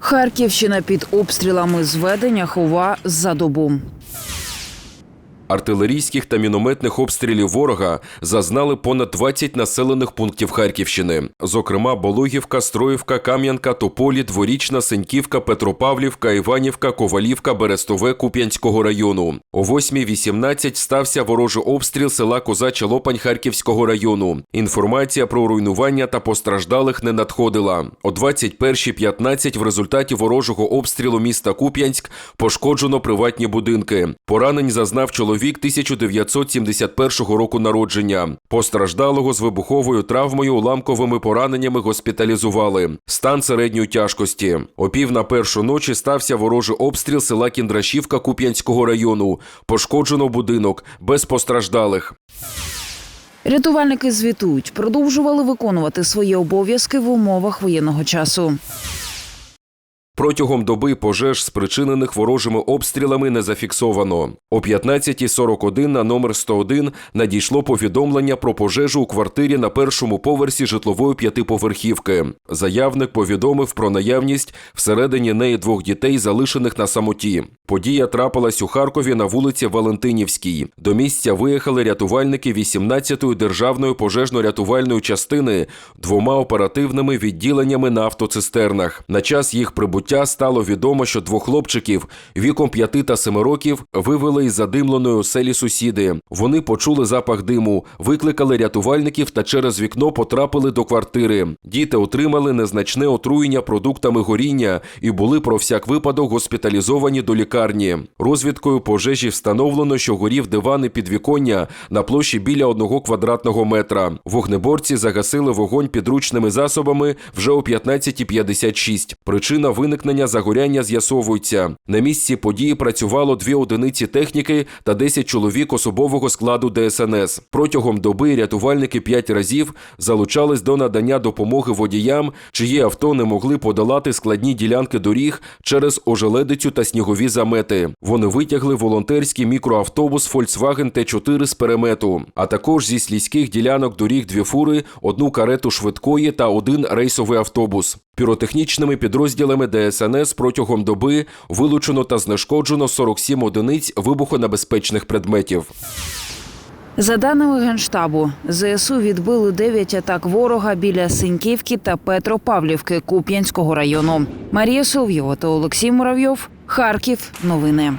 Харківщина під обстрілами зведення хова за добу. Артилерійських та мінометних обстрілів ворога зазнали понад 20 населених пунктів Харківщини. Зокрема, Болохівка, Строївка, Кам'янка, Тополі, Дворічна, Сеньківка, Петропавлівка, Іванівка, Ковалівка, Берестове Куп'янського району. О 8.18 стався ворожий обстріл села Козача Лопань Харківського району. Інформація про руйнування та постраждалих не надходила. О 21.15 в результаті ворожого обстрілу міста Куп'янськ пошкоджено приватні будинки. Поранень зазнав чоловік 1971 року народження. Постраждалого з вибуховою травмою уламковими пораненнями госпіталізували. Стан середньої тяжкості. О пів на першу ночі стався ворожий обстріл села Кіндрашівка Куп'янського району. Пошкоджено будинок без постраждалих. Рятувальники звітують, продовжували виконувати свої обов'язки в умовах воєнного часу. Протягом доби пожеж, спричинених ворожими обстрілами, не зафіксовано. О 15.41 на номер 101 надійшло повідомлення про пожежу у квартирі на першому поверсі житлової п'ятиповерхівки. Заявник повідомив про наявність всередині неї двох дітей, залишених на самоті. Подія трапилась у Харкові на вулиці Валентинівській. До місця виїхали рятувальники 18-ї державної пожежно-рятувальної частини двома оперативними відділеннями на автоцистернах. На час їх прибуття стало відомо, що двох хлопчиків віком 5 та 7 років вивели із задимленої оселі сусіди. Вони почули запах диму, викликали рятувальників та через вікно потрапили до квартири. Діти отримали незначне отруєння продуктами горіння і були про всяк випадок госпіталізовані до лікарні. Розвідкою пожежі встановлено, що горів диван і підвіконня на площі біля одного квадратного метра. Вогнеборці загасили вогонь підручними засобами вже о 15.56. Причина виникнення загоряння з'ясовується. На місці події працювало дві одиниці техніки та 10 чоловік особового складу ДСНС. Протягом доби рятувальники п'ять разів залучались до надання допомоги водіям, чиї авто не могли подолати складні ділянки доріг через ожеледицю та снігові замети. Вони витягли волонтерський мікроавтобус Volkswagen Т4 з перемету, а також зі слізьких ділянок доріг дві фури, одну карету швидкої та один рейсовий автобус. Піротехнічними підрозділами ДСНС протягом доби вилучено та знешкоджено 47 одиниць вибухонебезпечних предметів. За даними Генштабу, ЗСУ відбили 9 атак ворога біля Синьківки та Петропавлівки Куп'янського району. Марія Сов'єва та Олексій Муравйов. Харків. Новини.